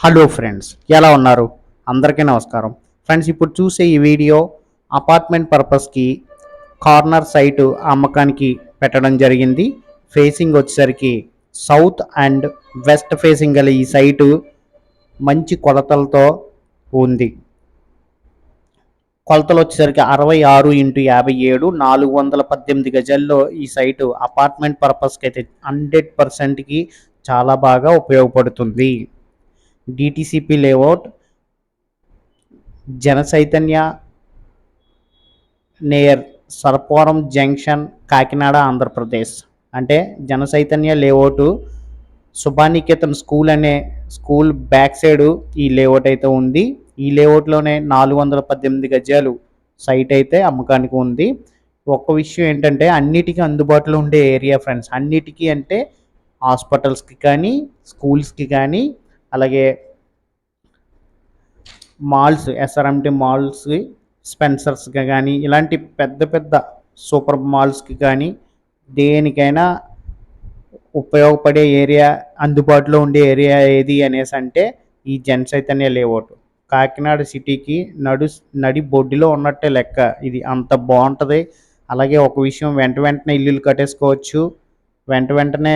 Hello friends ఎలా ఉన్నారు? అందరికీ నమస్కారం. ఫ్రెండ్స్ ఇప్పుడు చూసే ఈ వీడియో అపార్ట్మెంట్ పర్పస్కి కార్నర్ సైటు అమ్మకానికి పెట్టడం జరిగింది. ఫేసింగ్ వచ్చేసరికి సౌత్ అండ్ వెస్ట్ ఫేసింగ్ గల ఈ సైటు మంచి కొలతలతో ఉంది. కొలతలు వచ్చేసరికి అరవై ఆరు ఇంటూ యాభై ఏడు నాలుగు వందల పద్దెనిమిది గజల్లో ఈ సైటు అపార్ట్మెంట్ పర్పస్కి అయితే హండ్రెడ్ పర్సెంట్కి చాలా బాగా ఉపయోగపడుతుంది. డిటిసిపి లేఅవుట్ జన చైతన్య నేర్ సర్పవరం జంక్షన్ కాకినాడ ఆంధ్రప్రదేశ్. అంటే జనచైతన్య లేఅవుట్ సుభానికేతన్ స్కూల్ అనే స్కూల్ బ్యాక్ సైడ్ ఈ లేఅవుట్ అయితే ఉంది. ఈ లేఅవుట్లోనే నాలుగు వందల పద్దెనిమిది గజాలు సైట్ అయితే అమ్మకానికి ఉంది. ఒక్క విషయం ఏంటంటే అన్నిటికీ అందుబాటులో ఉండే ఏరియా ఫ్రెండ్స్ అన్నిటికీ అంటే హాస్పిటల్స్కి కానీ స్కూల్స్కి కానీ అలాగే మాల్స్ ఎస్ఆర్ఎంటి మాల్స్కి స్పెన్సర్స్కి కానీ ఇలాంటి పెద్ద పెద్ద సూపర్ మాల్స్కి కానీ దేనికైనా ఉపయోగపడే ఏరియా అందుబాటులో ఉండే ఏరియా ఏది అనేసి అంటే ఈ జన చైతన్య లేఅవుట్. కాకినాడ సిటీకి నడు నడి బొడ్డిలో ఉన్నట్టే లెక్క. ఇది అంత బాగుంటుంది. అలాగే ఒక విషయం వెంట వెంటనే ఇల్లులు కట్టేసుకోవచ్చు. వెంట వెంటనే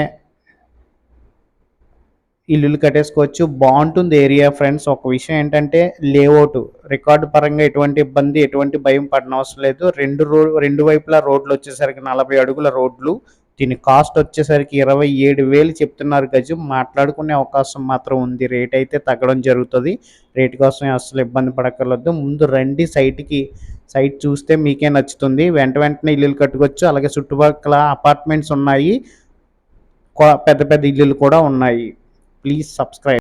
ఇల్లులు కట్టేసుకోవచ్చు. బాగుంటుంది ఏరియా ఫ్రెండ్స్. ఒక విషయం ఏంటంటే లేఅవుట్. రికార్డు పరంగా ఎటువంటి ఇబ్బంది ఎటువంటి భయం పడిన అవసరం లేదు. రెండు రో రెండు వైపులా రోడ్లు వచ్చేసరికి నలభై అడుగుల రోడ్లు. దీని కాస్ట్ వచ్చేసరికి ఇరవై ఏడు వేలు చెప్తున్నారు గజం. మాట్లాడుకునే అవకాశం మాత్రం ఉంది. రేట్ అయితే తగ్గడం జరుగుతుంది. రేట్ కోసం అసలు ఇబ్బంది పడక్కర్లేదు ముందు రండి సైట్కి. సైట్ చూస్తే మీకే నచ్చుతుంది. వెంట వెంటనే ఇల్లులు కట్టుకోవచ్చు. అలాగే చుట్టుపక్కల అపార్ట్మెంట్స్ ఉన్నాయి. కొ- పెద్ద పెద్ద ఇల్లులు కూడా ఉన్నాయి. please subscribe.